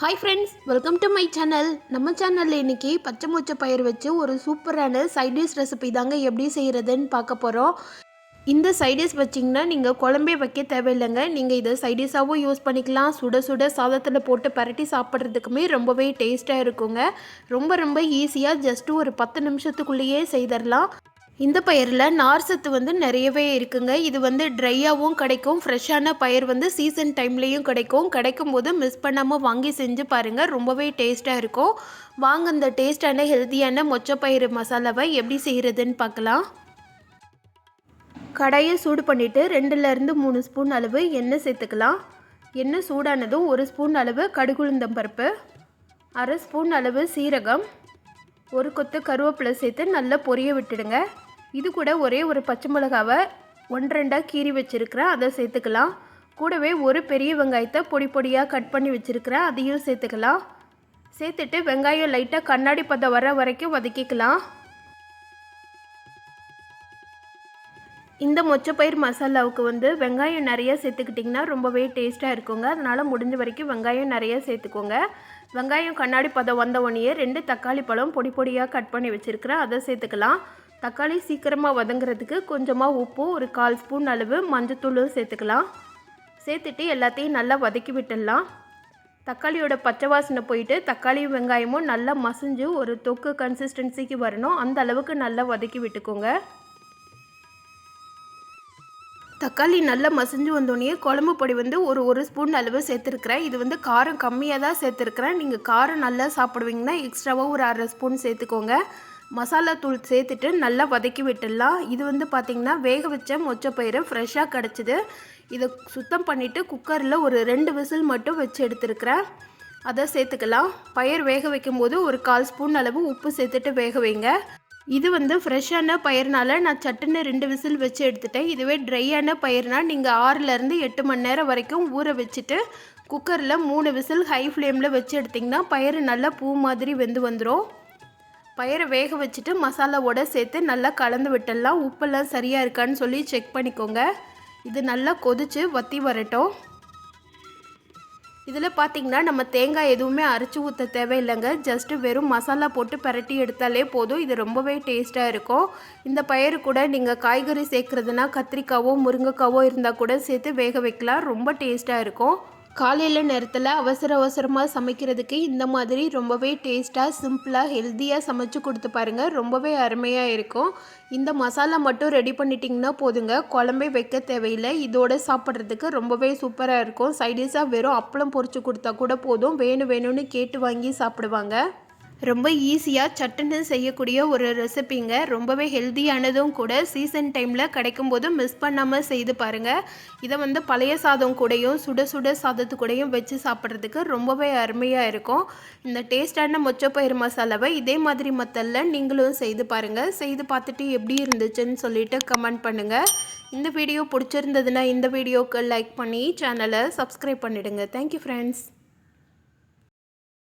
Hi friends welcome to my channel நம்ம சேனலில் இன்றைக்கி பச்சை மூச்சை பயிர் வச்சு ஒரு சூப்பரான சைடிஷ் ரெசிபி தாங்க எப்படி செய்கிறதுன்னு பார்க்க போகிறோம் இந்த சைடிஷ் வச்சிங்கன்னா நீங்கள் குழம்பே வைக்க தேவையில்லைங்க. நீங்கள் இதை சைடிஷாகவும் யூஸ் பண்ணிக்கலாம். சுட சுட சாதத்தில் போட்டு பரட்டி சாப்பிட்றதுக்குமே ரொம்பவே டேஸ்ட்டாக இருக்குங்க. ரொம்ப ரொம்ப ஈஸியாக ஜஸ்ட்டு ஒரு பத்து நிமிஷத்துக்குள்ளேயே செய்திடலாம் இந்த பயிரில் நார் சத்து வந்து நிறையவே இருக்குங்க. இது வந்து ட்ரையாகவும் கிடைக்கும். ஃப்ரெஷ்ஷான பயிர் வந்து சீசன் டைம்லேயும் கிடைக்கும். கிடைக்கும் போது மிஸ் பண்ணாமல் வாங்கி செஞ்சு பாருங்கள் ரொம்பவே டேஸ்ட்டாக இருக்கும். வாங்க இந்த டேஸ்டான ஹெல்த்தியான மொச்சப்பயிறு மசாலாவை எப்படி செய்கிறதுன்னு பார்க்கலாம். கடாயை சூடு பண்ணிவிட்டு ரெண்டுலேருந்து மூணு ஸ்பூன் அளவு எண்ணெய் சேர்த்துக்கலாம். எண்ணெய் சூடானதும் ஒரு ஸ்பூன் அளவு கடுகுளுந்தம் பருப்பு அரை ஸ்பூன் அளவு சீரகம் ஒரு கொத்து கருவேப்பிலை சேர்த்து நல்லா பொரிய விட்டுடுங்க. இது கூட ஒரே ஒரு பச்சை மிளகாவை ஒன்றெண்டாக கீறி வச்சுருக்கிறேன். அதை சேர்த்துக்கலாம். கூடவே ஒரு பெரிய வெங்காயத்தை பொடி பொடியாக கட் பண்ணி வச்சுருக்கிறேன். அதையும் சேர்த்துக்கலாம். சேர்த்துட்டு வெங்காயம் லைட்டாக கண்ணாடி பதம் வர வரைக்கும் வதக்கிக்கலாம். இந்த மொச்சப்பயிர் மசாலாவுக்கு வந்து வெங்காயம் நிறைய சேர்த்துக்கிட்டிங்கன்னா ரொம்பவே டேஸ்ட்டாக இருக்குங்க. அதனால் முடிஞ்ச வரைக்கும் வெங்காயம் நிறைய சேர்த்துக்கோங்க. வெங்காயம் கண்ணாடி பதம் வந்த உடனே ரெண்டு தக்காளி பழம் பொடி பொடியாக கட் பண்ணி வச்சுருக்கிறேன். அதை சேர்த்துக்கலாம். தக்காளி சீக்கிரமாக வதங்குறதுக்கு கொஞ்சமாக உப்பு ஒரு கால் ஸ்பூன் அளவு மஞ்சத்தூளும் சேர்த்துக்கலாம். சேர்த்துட்டு எல்லாத்தையும் நல்லா வதக்கி விட்டுடலாம். தக்காளியோட பச்சை வாசனை போயிட்டு தக்காளி வெங்காயமும் நல்லா மசிஞ்சு ஒரு தொக்கு கன்சிஸ்டன்சிக்கு வரணும். அந்த அளவுக்கு நல்லா வதக்கி விட்டுக்கோங்க. தக்காளி நல்லா மசிஞ்சு வந்தோடனே குழம்பு பொடி வந்து ஒரு ஒரு ஸ்பூன் அளவு சேர்த்துருக்குறேன். இது வந்து காரம் கம்மியாக தான் சேர்த்துருக்குறேன். நீங்கள் காரம் நல்லா சாப்பிடுவீங்கன்னா எக்ஸ்ட்ராவாக ஒரு அரை ஸ்பூன் சேர்த்துக்கோங்க. மசாலா தூள் சேர்த்துட்டு நல்லா வதக்கி விட்டுடலாம். இது வந்து பார்த்திங்கன்னா வேக வச்ச மொச்சப்பயிறு ஃப்ரெஷ்ஷாக கிடச்சிது. இதை சுத்தம் பண்ணிவிட்டு குக்கரில் ஒரு ரெண்டு விசில் மட்டும் வச்சு எடுத்துருக்கிறேன். அதை சேர்த்துக்கலாம். பயிர் வேக வைக்கும்போது ஒரு கால் ஸ்பூன் அளவு உப்பு சேர்த்துட்டு வேக வைங்க. இது வந்து ஃப்ரெஷ்ஷான பயிர்னால நான் சட்டுன்னு ரெண்டு விசில் வச்சு எடுத்துட்டேன். இதுவே ட்ரையான பயிர்னால் நீங்கள் ஆறுலேருந்து எட்டு மணி நேரம் வரைக்கும் ஊற வச்சுட்டு குக்கரில் மூணு விசில் ஹை ஃப்ளேமில் வச்சு எடுத்திங்கன்னா பயிர் நல்லா பூ மாதிரி வெந்து வந்துடும் பயிரை வேக வச்சுட்டு மசாலாவோட சேர்த்து நல்லா கலந்து விட்டுடலாம். உப்பெல்லாம் சரியாக இருக்கான்னு சொல்லி செக் பண்ணிக்கோங்க. இது நல்லா கொதித்து வற்றி வரட்டும். இதில் பார்த்திங்கன்னா நம்ம தேங்காய் எதுவுமே அரைச்சி ஊற்ற தேவையில்லைங்க. ஜஸ்ட்டு வெறும் மசாலா போட்டு பரட்டி எடுத்தாலே போதும். இது ரொம்பவே டேஸ்ட்டாக இருக்கும். இந்த பயிறு கூட நீங்கள் காய்கறி சேர்க்குறதுனா கத்திரிக்காவோ முருங்கைக்காவோ இருந்தால் கூட சேர்த்து வேக வைக்கலாம். ரொம்ப டேஸ்ட்டாக இருக்கும். காலையில் நேரத்தில் அவசர அவசரமாக சமைக்கிறதுக்கு இந்த மாதிரி ரொம்பவே டேஸ்ட்டாக சிம்பிளாக ஹெல்த்தியாக சமைச்சு கொடுத்து பாருங்கள் ரொம்பவே அருமையாக இருக்கும். இந்த மசாலா மட்டும் ரெடி பண்ணிட்டிங்கன்னா போதுங்க. குழம்பே வைக்க தேவையில்லை. இதோட சாப்பிட்றதுக்கு ரொம்பவே சூப்பராக இருக்கும். சைடிஷாக வெறும் அப்பளம் பொறிச்சு கொடுத்தா கூட போதும். வேணும் வேணும்னு கேட்டு வாங்கி சாப்பிடுவாங்க. ரொம்ப ஈஸியாக சட்டுன்னு செய்யக்கூடிய ஒரு ரெசிபிங்க. ரொம்பவே ஹெல்த்தியானதும் கூட சீசன் டைமில் கிடைக்கும் போது மிஸ் பண்ணாமல் செய்து பாருங்கள் இதை வந்து பழைய சாதம் கூடயும் சுட சுட சாதத்து கூடையும் வச்சு சாப்பிட்றதுக்கு ரொம்பவே அருமையாக இருக்கும். இந்த டேஸ்டான மொச்சப்பயிறு மசாலாவை இதே மாதிரி மத்தல்ல நீங்களும் செய்து பாருங்கள் செய்து பார்த்துட்டு எப்படி இருந்துச்சுன்னு சொல்லிட்டு கமெண்ட் பண்ணுங்கள் இந்த வீடியோ பிடிச்சிருந்ததுன்னா இந்த வீடியோக்கு லைக் பண்ணி சேனலை சப்ஸ்கிரைப் பண்ணிவிடுங்க தேங்க்யூ ஃப்ரெண்ட்ஸ்